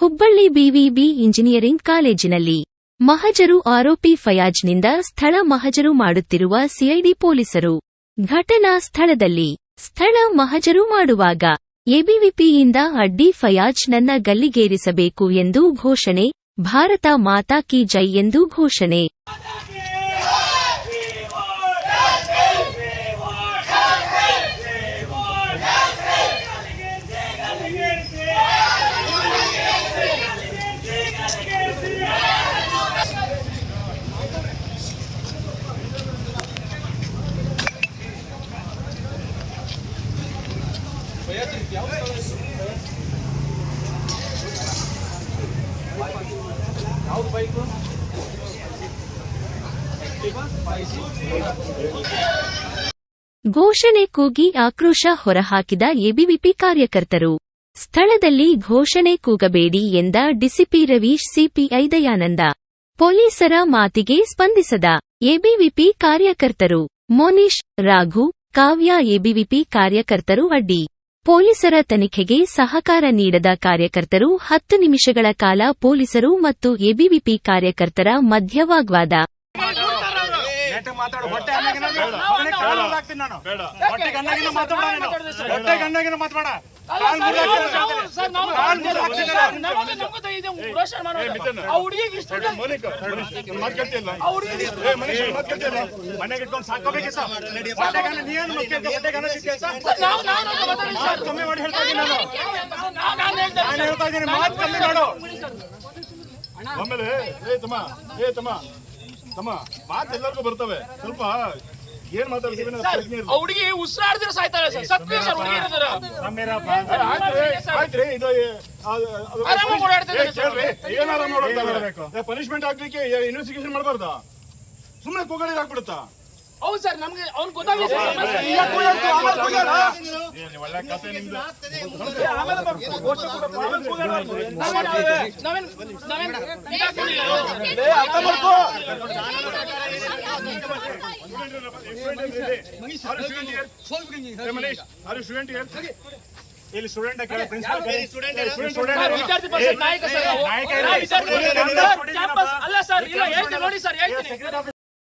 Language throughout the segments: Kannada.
ಹುಬ್ಬಳ್ಳಿ ಬಿವಿಬಿ ಇಂಜಿನಿಯರಿಂಗ್ ಕಾಲೇಜಿನಲ್ಲಿ ಮಹಜರು ಆರೋಪಿ ಫಯಾಜ್ನಿಂದ ಸ್ಥಳ ಮಹಜರು ಮಾಡುತ್ತಿರುವ ಸಿಐಡಿ ಪೊಲೀಸರು. ಘಟನಾ ಸ್ಥಳದಲ್ಲಿ ಸ್ಥಳ ಮಹಜರು ಮಾಡುವಾಗ ಎಬಿವಿಪಿಯಿಂದ ಅಡ್ಡಿ ಫಯಾಜ್ ನನ್ನ ಗಲ್ಲಿಗೇರಿಸಬೇಕು ಎಂದು ಘೋಷಣೆ, ಭಾರತ ಮಾತಾ ಕಿ ಜೈ ಎಂದು ಘೋಷಣೆ. ಘೋಷಣೆ ಕೂಗಿ ಆಕ್ರೋಶ ಹೊರಹಾಕಿದ ಎಬಿವಿಪಿ ಕಾರ್ಯಕರ್ತರು. ಸ್ಥಳದಲ್ಲಿ ಘೋಷಣೆ ಕೂಗಬೇಡಿ ಎಂದ ಡಿಸಿಪಿ ರವೀಶ್ ಸಿಪಿಐ ದಯಾನಂದ. ಪೊಲೀಸರ ಮಾತಿಗೆ ಸ್ಪಂದಿಸದ ಎಬಿವಿಪಿ ಕಾರ್ಯಕರ್ತರು. ಮೋನಿಶ್, ರಾಘು, ಕಾವ್ಯ ಎಬಿವಿಪಿ ಕಾರ್ಯಕರ್ತರು ಅಡ್ಡಿ. ಪೊಲೀಸರ ತನಿಖೆಗೆ ಸಹಕಾರ ನೀಡದ ಕಾರ್ಯಕರ್ತರು ಹತ್ತು ನಿಮಿಷಗಳ ಕಾಲ ಪೊಲೀಸರು ಮತ್ತು ಎಬಿವಿಪಿ ಕಾರ್ಯಕರ್ತರ ಮಧ್ಯವಾಗ್ವಾದ. ಹೊಟ್ಟೆ ಮನೆಗೆ ಇಟ್ಕೊಂಡು? ಮಾತ್ ಕಮ್ಮಿ ಮಾಡಿ ಹೇಳ್ತಾ ಇದ್ದೀನಿ ನಾನು ನಾನು ಹೇಳ್ತಾ ಇದ್ದೀನಿ ಮಾತು ಕಮ್ಮಿ ಮಾಡು ಆಮೇಲೆ ಏ ತಮ್ಮ ಏ ತಮ್ಮ ತಮ್ಮ ಮಾತು ಎಲ್ಲರಿಗೂ ಬರ್ತವೆ ಸ್ವಲ್ಪ ಏನ್ ಮಾತಾಡ್ತೀವಿ. ಹುಡುಗಿ ಉಸಿರಾಡಿದ್ರೆ ಸಾಯ್ತಾರೆ ಸರ್. ಸತ್ವಿ ಸರ್ ಹುಡುಗಿ ಇರೋದ್ರ ಆರಾಮ? ಪನಿಷ್ಮೆಂಟ್ ಹಾಕ್ಲಿಕ್ಕೆ ಇನ್ವೆಸ್ಟಿಗೇಷನ್ ಮಾಡಬಾರ್ದ? ಸುಮ್ಮನೆ ಕೂಗಳಿ ಹಾಕ್ಬಿಡುತ್ತಾ ಹೌದು ಸರ್ ನಮ್ಗೆ ಅವ್ನು ಗೊತ್ತಾಗಿದೆ ಸ್ಟೂಡೆಂಟ್ ಇಲ್ಲ. ಸ್ಟೂಡೆಂಟ್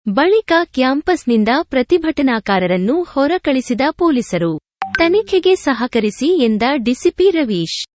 ಬಳಿಕ ಕ್ಯಾಂಪಸ್ನಿಂದ ಪ್ರತಿಭಟನಾಕಾರರನ್ನು ಹೊರಕಳಿಸಿದ ಪೊಲೀಸರು ತನಿಖೆಗೆ ಸಹಕರಿಸಿ ಎಂದ ಡಿಸಿಪಿ ರವೀಶ್.